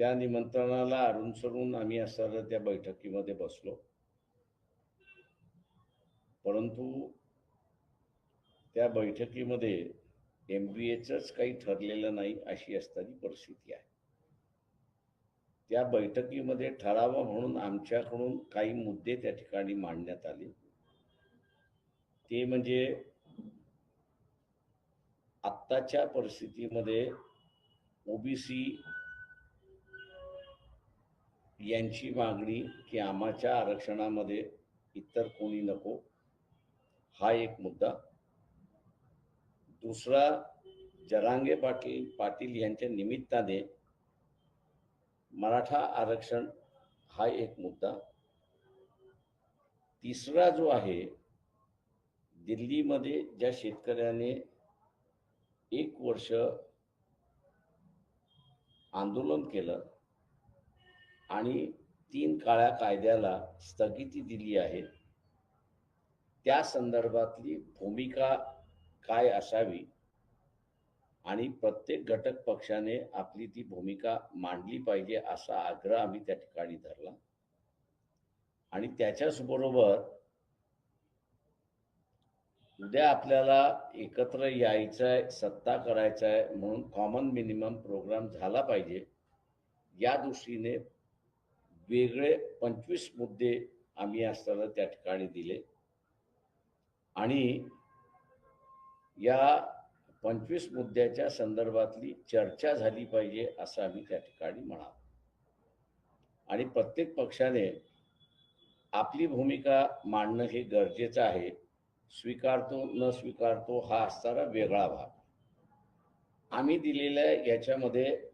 त्या निमंत्रणाला अनुसरून आम्ही असताना त्या बैठकीमध्ये बसलो. परंतु त्या बैठकीमध्ये एम बी एचंच काही ठरलेलं नाही अशी असताना परिस्थिती आहे. त्या बैठकीमध्ये ठरावा म्हणून आमच्याकडून काही मुद्दे त्या ठिकाणी मांडण्यात आले. ते म्हणजे आत्ताच्या परिस्थितीमध्ये ओबीसी यांची मागणी की आम्हाच्या आरक्षणामध्ये इतर कोणी नको हा एक मुद्दा. दुसरा जरांगे पाटील पाटील यांच्या निमित्ताने मराठा आरक्षण हा एक मुद्दा. तिसरा जो आहे दिल्लीमध्ये ज्या शेतकऱ्याने एक वर्ष आंदोलन केलं आणि तीन काळ्या कायद्याला स्थगिती दिली आहे. त्या संदर्भातली भूमिका काय असावी? आणि प्रत्येक घटक पक्षाने आपली ती भूमिका मांडली पाहिजे असा आग्रह आम्ही त्या ठिकाणी धरला. आणि त्याच्याच बरोबर उद्या आपल्याला एकत्र यायचं आहे सत्ता करायचा आहे म्हणून कॉमन मिनिमम प्रोग्राम झाला पाहिजे. या दृष्टीने वेगळे पंचवीस मुद्दे आम्ही असताना त्या ठिकाणी दिले. आणि या पंचवीस मुद्द्याच्या संदर्भातली चर्चा झाली पाहिजे असं आम्ही त्या ठिकाणी म्हणालो. आणि प्रत्येक पक्षाने आपली भूमिका मांडणं हे गरजेचं आहे. स्वीकारतो न स्वीकारतो हा असणारा वेगळा भाग. आम्ही दिलेल्या याच्यामध्ये